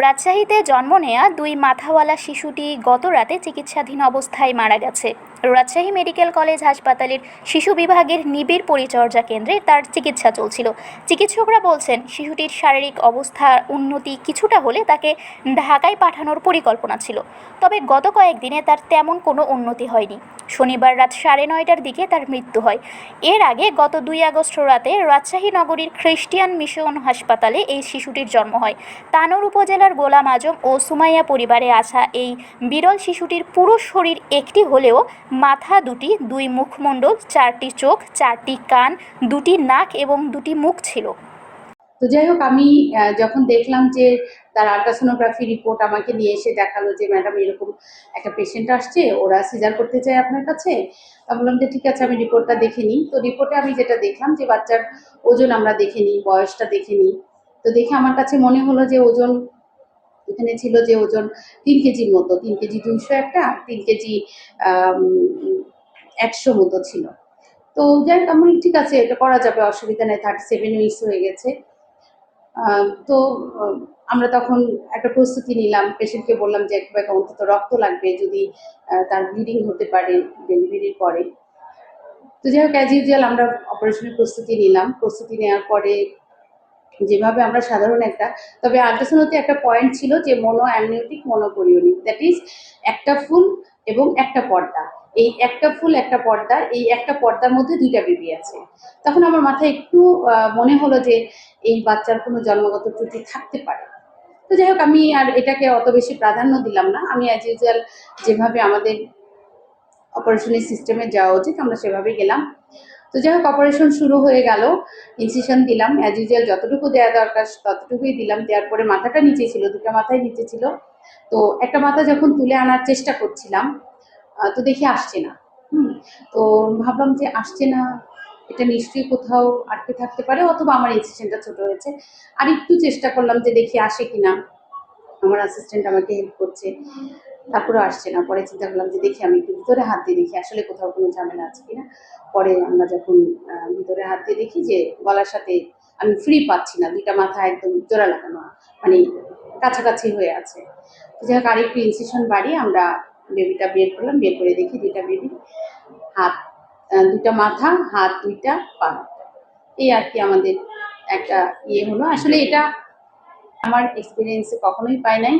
রাজশাহীতে জন্ম নেয়া দুই মাথাওয়ালা শিশুটি গত রাতে চিকিৎসাধীন অবস্থায় মারা গেছে। রাজশাহী মেডিকেল কলেজ হাসপাতালের শিশু বিভাগের নিবিড় পরিচর্যা কেন্দ্রে তার চিকিৎসা চলছিল। চিকিৎসকরা বলছেন, শিশুটির শারীরিক অবস্থার উন্নতি কিছুটা হলে তাকে ঢাকায় পাঠানোর পরিকল্পনা ছিল। তবে গত কয়েকদিনে তার তেমন কোনো উন্নতি হয়নি। শনিবার রাত সাড়ে নয়টার দিকে তার মৃত্যু হয়। এর আগে গত দুই আগস্ট রাতে রাজশাহী নগরীর খ্রিস্টিয়ান মিশন হাসপাতালে এই শিশুটির জন্ম হয়। তানোর উপজেলার গোলাম আজম ও সুমাইয়া পরিবারে আসা এই বিরল শিশুটির পুরো শরীর একটি হলেও মাথা দুটি, দুই মুখমণ্ডল, চারটি চোখ, চারটি কান, দুটি নাক এবং দুটি মুখ ছিল। তো যাই হোক, আমি যখন দেখলাম যে তার আলট্রাসোনোগ্রাফি রিপোর্ট আমাকে নিয়ে এসে দেখাল যে, ম্যাডাম, এরকম একটা পেশেন্ট আসছে, ওরা সিজার করতে চায় আপনার কাছে? তা বললাম যে, ঠিক আছে, আমি রিপোর্টটা দেখে নিই। তো রিপোর্টে আমি যেটা দেখলাম যে, বাচ্চার ওজন আমরা দেখে নিই, বয়সটা দেখে নিই। তো দেখে আমার কাছে মনে হলো যে, ওজন এখানে ছিল যে ওজন তিন কেজির মতো, তিন কেজি দুইশো একটা, তিন কেজি একশো মতো ছিল। তো যাই আমি ঠিক আছে, এটা করা যাবে, অসুবিধা নেই থার্টি সেভেন উইকস হয়ে গেছে। তো আমরা তখন একটা প্রস্তুতি নিলাম, পেশেন্টকে বললাম যে, একবার অন্তত রক্ত লাগবে, যদি তার ব্লিডিং হতে পারে ডেলিভারির পরে। তো যাই হোক অ্যাজ ইউজুয়াল আমরা অপারেশনের প্রস্তুতি নিলাম। প্রস্তুতি নেওয়ার পরে যেভাবে আমরা সাধারণ একটা, তবে আল্ট্রাসাউন্ডতে একটা পয়েন্ট ছিল যে monoamniotic monochorionic that is একটা ফুল এবং একটা পর্দা। এই একটা ফুল, একটা পর্দা, এই একটা পর্দার মধ্যে দুইটা বেবি আছে। তখন আমার মাথায় একটু মনে হলো যে এই বাচ্চার কোনো জন্মগত ত্রুটি থাকতে পারে। তো যাই হোক, আমি আর এটাকে অত বেশি প্রাধান্য দিলাম না। আমি অ্যাজ ইউজুয়াল যেভাবে আমাদের অপারেশনের সিস্টেমে যাওয়া উচিত, আমরা সেভাবে গেলাম। তো যাই হোক অপারেশন শুরু হয়ে গেল। ইনসিশন দিলাম অ্যাজ ইউজুয়াল যতটুকু দেওয়া দরকার ততটুকুই দিলাম। দেওয়ার পরে মাথাটা নিচে ছিল, দুটো মাথায় নিচে ছিল। তো একটা মাথা যখন তুলে আনার চেষ্টা করছিলাম তো দেখি আসছে না। হুম, তো ভাবলাম যে আসছে না, এটা নিশ্চয়ই কোথাও আটকে থাকতে পারে, অথবা আমার ইনসিশনটা ছোট হয়েছে। আর একটু চেষ্টা করলাম যে দেখি আসে কিনা। আমার অ্যাসিস্ট্যান্ট আমাকে হেল্প করছে। তারপরেও আসছে না। পরে চিন্তা করলাম যে দেখি আমি একটু ভিতরে হাত দিয়ে দেখি আসলে কোথাও কোনো ঝামেলা আছে কিনা। পরে আমরা যখন ভিতরে হাত দিয়ে দেখি যে গলার সাথে আমি ফ্রি পাচ্ছি না, দুইটা মাথা একদম জোড়া লাগানো মানে কাছাকাছি হয়ে আছে। যাই হোক, আরেকটু ইনসিশন বাড়িয়ে আমরা বেবিটা বের করলাম। বের করে দেখি দুইটা বেবি হাত দুইটা মাথা, হাত, দুইটা পা। এই আর কি আমাদের একটা ইয়ে হলো। আসলে এটা আমার এক্সপিরিয়েন্সে কখনোই পাই নাই।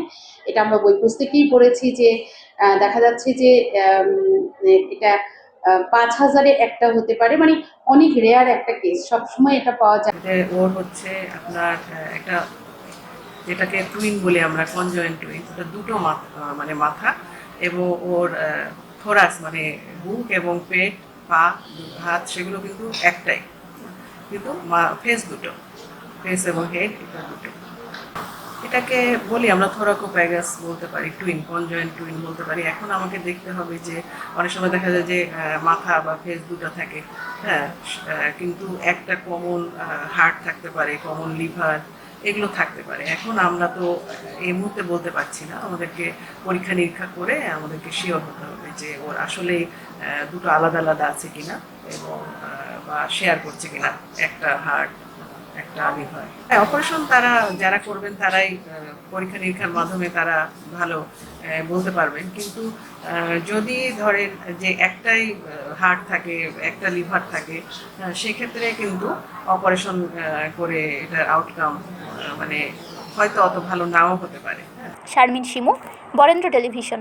এটা আমরা বই পুস্তকেই পড়েছি যে দেখা যাচ্ছে যে এটা পাঁচ হাজারে একটা হতে পারে। মানে অনেক রেয়ার একটা কেস সবসময় এটা পাওয়া যায়। ওর হচ্ছে আপনার একটা যেটাকে টুইন বলি আমরা কনজয়েন্ট টুইন ওটা দুটো মানে মাথা এবং ওর থোরাস মানে বুক এবং পেট, পা, হাত, সেগুলো কিন্তু একটাই। কিন্তু ফেস দুটো ফেস এবং হেড এটা দুটো এটাকে বলি, আমরা থোরাকোপ্যাগাস বলতে পারি টুইন কনজয়েন্ট টুইন বলতে পারি। এখন আমাকে দেখতে হবে যে, অনেক সময় দেখা যায় যে মাথা বা ফেস দুটো থাকে হ্যাঁ কিন্তু একটা কমন হার্ট থাকতে পারে কমন লিভার এগুলো থাকতে পারে। এখন আমরা তো এই মুহূর্তে বলতে পারছি না। আমাদেরকে পরীক্ষা নিরীক্ষা করে আমাদেরকে শিওর হতে হবে যে, ওর আসলে দুটো আলাদা আলাদা আছে কিনা এবং বা শেয়ার করছে কিনা একটা হার্ট একটা লিভার হ্যাঁ। অপারেশন তারা যারা করবেন তারাই পরীক্ষা নিরীক্ষার মাধ্যমে তারা ভালো বলতে পারবেন। কিন্তু যদি ধরেন যে একটাই হার্ট থাকে, একটা লিভার থাকে সেক্ষেত্রে কিন্তু অপারেশন করে এটার আউটকাম মানে হয়তো অত ভালো নাও হতে পারে। হ্যাঁ শারমিন শিমু, বরেন্দ্র টেলিভিশন।